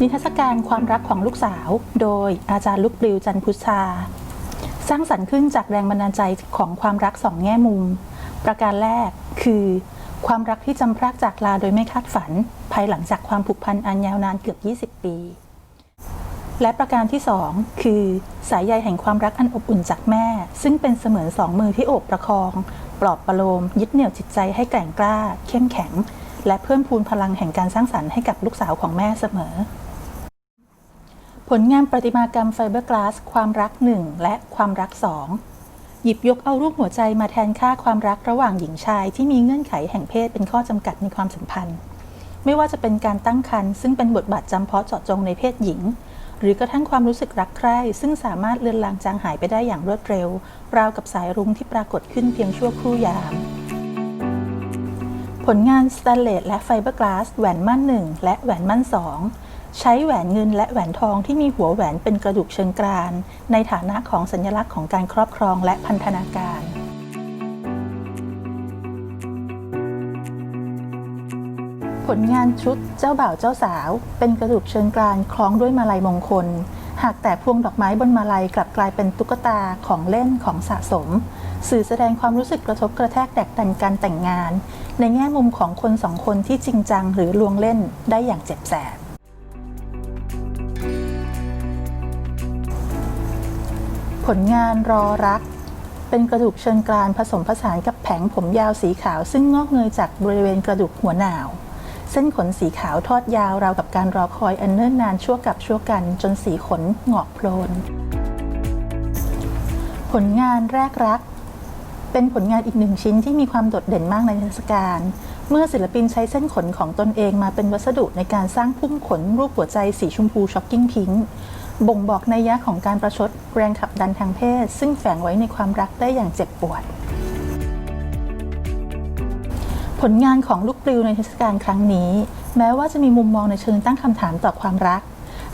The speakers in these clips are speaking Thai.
นิทรรศการความรักของลูกสาว โดยอาจารย์ลูกปลิวจันพุชา สร้างสรรค์ขึ้นจากแรงบันดาลใจของความรักสองแง่มุม ประการแรกคือ ความรักที่จำพรากจากลาโดยไม่คาดฝัน ภายหลังจากความผูกพันอันยาวนานเกือบ 20 ปี และประการที่สองคือ สายใยแห่งความรักอันอบอุ่นจากแม่ ซึ่งเป็นเสมือนสองมือที่โอบประคอง ปลอบประโลม ยึดเหนี่ยวจิตใจให้แกร่งกล้า เข้มแข็งและเพิ่มพูนพลังแห่งการสร้างสรรค์ให้กับลูกสาวของแม่เสมอ ผลงานประติมากรรมไฟเบอร์กลาส ความรักหนึ่งและความรักสองหยิบยกเอารูปหัวใจมาแทนค่าความรักระหว่างหญิงชาย ที่มีเงื่อนไขแห่งเพศเป็นข้อจำกัดในความสัมพันธ์ ไม่ว่าจะเป็นการตั้งครรภ์ซึ่งเป็นบทบาทจำเพาะเจาะจงในเพศหญิง หรือกระทั่งความรู้สึกรักใคร่ ซึ่งสามารถเลือนลางจางหายไปได้อย่างรวดเร็ว ราวกับสายรุ้งที่ปรากฏขึ้นเพียงชั่วครู่ยามผลงานสแตนเลสและไฟเบอร์กลาสแหวนมั่นหนึ่งและแหวนมั่นสอง ใช้แหวนเงินและแหวนทองที่มีหัวแหวนเป็นกระดูกเชิงกราน ในฐานะของสัญลักษณ์ของการครอบครองและพันธนาการผลงานชุดเจ้าบ่าวเจ้าสาว เป็นกระดูกเชิงกรานคล้องด้วยมาลัยมงคล หากแต่พวงดอกไม้บนมาลัยกลับกลายเป็นตุ๊กตาของเล่นของสะสม สื่อแสดงความรู้สึกกระทบกระแทกแตกดันการแต่งงาน ในแง่มุมของคนสองคนที่จริงจังหรือลวงเล่นได้อย่างเจ็บแสบ ผลงานรอรัก เป็นกระดูกเชิงกรานผสมผสานกับแผงผมยาวสีขาว ซึ่งงอกเงยจากบริเวณกระดูกหัวหนาว เส้นขนสีขาวทอดยาวราวกับการรอคอยอันเนิ่นนานชั่วกับชั่วกัน จนสีขนหงอกโพลน ผลงานแรกรัก เป็นผลงานอีกหนึ่งชิ้นที่มีความโดดเด่นมากในเทศกาลเมื่อศิลปินใช้เส้นขนของตนเองมาเป็นวัสดุในการสร้างพุ่มขนรูปหัวใจสีชมพูช็อกกิ้งพิงค์ บ่งบอกในยยะของการประชดแรงขับดันทางเพศ ซึ่งแฝงไว้ในความรักได้อย่างเจ็บปวด ผลงานของลูกปลิวในเทศกาลครั้งนี้ แม้ว่าจะมีมุมมองในเชิงตั้งคำถามต่อความรัก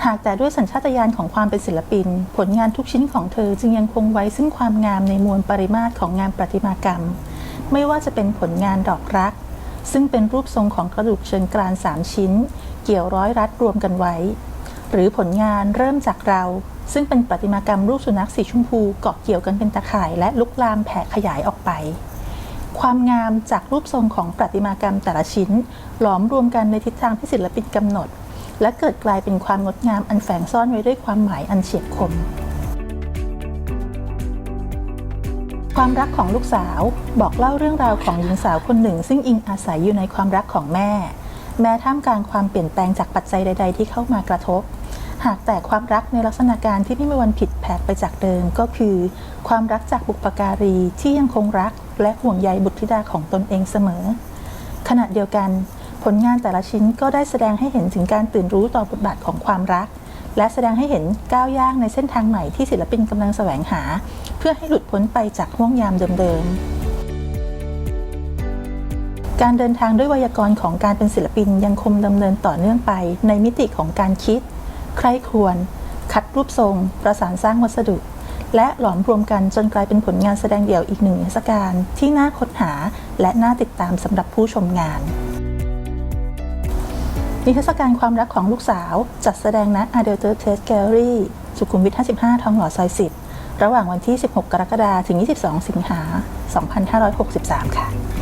หากแต่ด้วยสัญชาตญาณของความเป็นศิลปิน ผลงานทุกชิ้นของเธอจึงยังคงไว้ซึ่งความงามในมวลปริมาตรของงานประติมากรรม ไม่ว่าจะเป็นผลงานดอกรัก ซึ่งเป็นรูปทรงของกระดูกเชิงกรานสามชิ้น เกี่ยวร้อยรัดรวมกันไว้ หรือผลงานเริ่มจากเรา ซึ่งเป็นประติมากรรมรูปสุนัขสีชมพูเกาะเกี่ยวกันเป็นตะข่ายและลุกลามแผ่ขยายออกไป ความงามจากรูปทรงของประติมากรรมแต่ละชิ้น หลอมรวมกันในทิศทางที่ศิลปินกำหนด และเกิดกลายเป็นความงดงามอันแฝงซ่อนไว้ด้วยความหมายอันเฉียบคมความรักของลูกสาวบอกเล่าเรื่องราวของหญิงสาวคนหนึ่ง ซึ่งอิงอาศัยอยู่ในความรักของแม่ แม้ท่ามกลางความเปลี่ยนแปลงจากปัจจัยใด ๆ ที่เข้ามากระทบ หากแต่ความรักในลักษณะการที่ไม่มีวันผิดแผกไปจากเดิมก็คือ ความรักจากบุปการีที่ยังคงรักและห่วงใยบุตรธิดาของตนเองเสมอ ขณะเดียวกัน ผลงานแต่ละชิ้นก็ได้แสดงให้เห็นถึงการตื่นรู้ต่อบทบาทของความรัก และแสดงให้เห็นก้าวย่างในเส้นทางใหม่ที่ศิลปินกำลังแสวงหา เพื่อให้หลุดพ้นไปจากห่วงยามเดิมๆการเดินทางด้วยไวยากรณ์ของการเป็นศิลปินยังคงดำเนินต่อเนื่องไปในมิติของการคิด ใคร่ควญคัดรูปทรง ประสานสร้างวัสดุ และหลอมรวมกันจนกลายเป็นผลงานแสดงเดี่ยวอีกหนึ่งเทศกาลที่น่าค้นหาและน่าติดตามสำหรับผู้ชมงานนิทรรศการความรักของลูกสาว จัดแสดงณ a d e l t e r Taste Gallery สุขุมวิท 55 ทองหล่อซอย 10 ระหว่างวันที่ 16 กรกฎาคมถึง 22 สิงหา 2563 ค่ะ